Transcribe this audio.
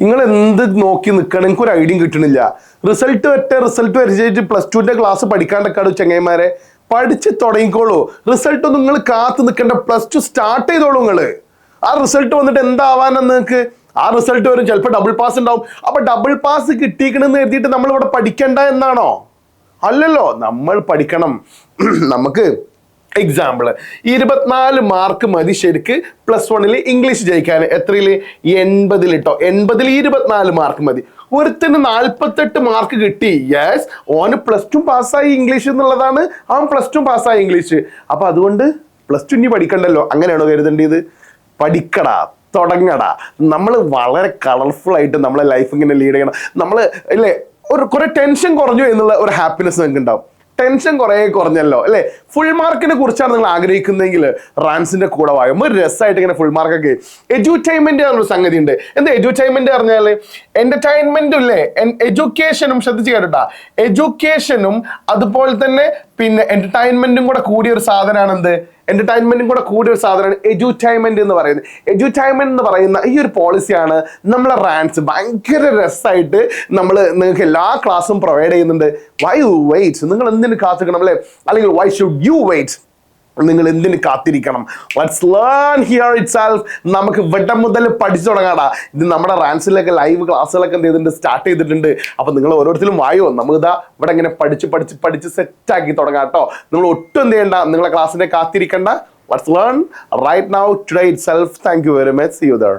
നിങ്ങൾ എന്ത് നോക്കി നിൽക്കണം നിങ്ങൾക്ക് ഒരു ഐഡിയ കിട്ടണില്ല. റിസൾട്ട് വരട്ടെ റിസൾട്ട് വരച്ചിട്ട് പ്ലസ് ടുവിന്റെ ക്ലാസ് പഠിക്കാണ്ടൊക്കെ ചെങ്ങൈമാരെ പഠിച്ച് തുടങ്ങിക്കോളൂ. റിസൾട്ട് ഒന്നും നിങ്ങൾ കാത്തു നിൽക്കേണ്ട പ്ലസ് ടു സ്റ്റാർട്ട് ചെയ്തോളൂ നിങ്ങൾ ആ റിസൾട്ട് വന്നിട്ട് എന്താവാനെന്ന് നിങ്ങൾക്ക് ആ റിസൾട്ട് വരും ചിലപ്പോൾ ഡബിൾ പാസ് ഉണ്ടാവും. അപ്പൊ ഡബിൾ പാസ് കിട്ടിക്കണെന്ന് എഴുതിയിട്ട് നമ്മൾ ഇവിടെ പഠിക്കണ്ട എന്നാണോ? അല്ലല്ലോ നമ്മൾ പഠിക്കണം. നമുക്ക് എക്സാമ്പിൾ ഇരുപത്തിനാല് മാർക്ക് മതി ശരിക്ക്. പ്ലസ് വണ്ണിൽ ഇംഗ്ലീഷ് ജയിക്കാൻ. എത്രയിൽ എൺപതിൽ ഇട്ടോ എൺപതിൽ ഇരുപത്തിനാല് മാർക്ക് മതി. ഒരുത്തിന് നാൽപ്പത്തെട്ട് മാർക്ക് കിട്ടി. യെസ് ഓന് പ്ലസ് ടു പാസ്സായി ഇംഗ്ലീഷ് എന്നുള്ളതാണ്. അവൻ പ്ലസ് ടു പാസ്സായി ഇംഗ്ലീഷ് അപ്പൊ അതുകൊണ്ട് പ്ലസ് ടു ഇനി പഠിക്കണ്ടല്ലോ. അങ്ങനെയാണോ കരുതേണ്ടത്? പഠിക്കടാ തുടങ്ങടാ. നമ്മൾ വളരെ കളർഫുൾ ആയിട്ട് നമ്മളെ ലൈഫ് ഇങ്ങനെ ലീഡ് ചെയ്യണം. നമ്മൾ അല്ലേ ഒരു കുറെ ടെൻഷൻ കുറഞ്ഞു എന്നുള്ള ഒരു ഹാപ്പിനെസ് നിങ്ങൾക്ക് ഉണ്ടാവും ടെൻഷൻ കുറേ കുറഞ്ഞല്ലോ അല്ലേ? ഫുൾ മാർക്കിനെ കുറിച്ചാണ് നിങ്ങൾ ആഗ്രഹിക്കുന്നതെങ്കിൽ റാൻസിന്റെ കൂടെ വായും? ഒരു രസമായിട്ട് ഇങ്ങനെ ഫുൾ മാർക്കൊക്കെ എഡ്യൂട്ടൈൻമെന്റ് പറഞ്ഞൊരു സംഗതി ഉണ്ട് എന്താ എഡ്യൂട്ടൈൻമെന്റ് പറഞ്ഞാൽ എന്റർടൈൻമെന്റും അല്ലേ എഡ്യൂക്കേഷനും ശ്രദ്ധിച്ച് കേട്ടാ. എഡ്യൂക്കേഷനും അതുപോലെ തന്നെ പിന്നെ എന്റർടൈൻമെന്റും കൂടെ കൂടിയ ഒരു സാധനമാണ് എന്ത് എന്റർടൈൻമെന്റും കൂടെ കൂടിയ ഒരു സാധനമാണ് എഡ്യൂട്ടൈൻമെന്റ് എന്ന് പറയുന്നത്. എഡ്യൂട്ടൈൻമെന്റ് എന്ന് പറയുന്ന ഈ ഒരു പോളിസിയാണ് നമ്മളെ റാൻസ് ഭയങ്കര രസമായിട്ട് നമ്മൾ നിങ്ങൾക്ക് എല്ലാ ക്ലാസ്സും പ്രൊവൈഡ് ചെയ്യുന്നുണ്ട്. വൈ വെയിറ്റ് നിങ്ങൾ എന്തിനു കാത്തിക്കണം അല്ലെ? അല്ലെങ്കിൽ വൈ ഷുഡ് യു വെയിറ്റ് നിങ്ങൾ എന്തിന് കാത്തിരിക്കണം? Let's learn here itself നമുക്ക് വെട്ടം മുതൽ പഠിച്ചു തുടങ്ങാടാ. ഇത് നമ്മുടെ റാൻസിലൊക്കെ ലൈവ് ക്ലാസ്സുകളൊക്കെ എന്ത് ചെയ്തിട്ടുണ്ട്? സ്റ്റാർട്ട് ചെയ്തിട്ടുണ്ട്. അപ്പൊ നിങ്ങൾ ഓരോരുത്തരും വായോ? നമുക്ക് ഇതാ ഇവിടെ ഇങ്ങനെ പഠിച്ച് പഠിച്ച് പഠിച്ച് സെറ്റ് ആക്കി തുടങ്ങാം കേട്ടോ. നിങ്ങൾ ഒട്ടും എന്ത് ചെയ്യണ്ട. നിങ്ങളെ ക്ലാസ്സിനെ കാത്തിരിക്കണ്ട. Let's learn right now today itself thank you very much see you there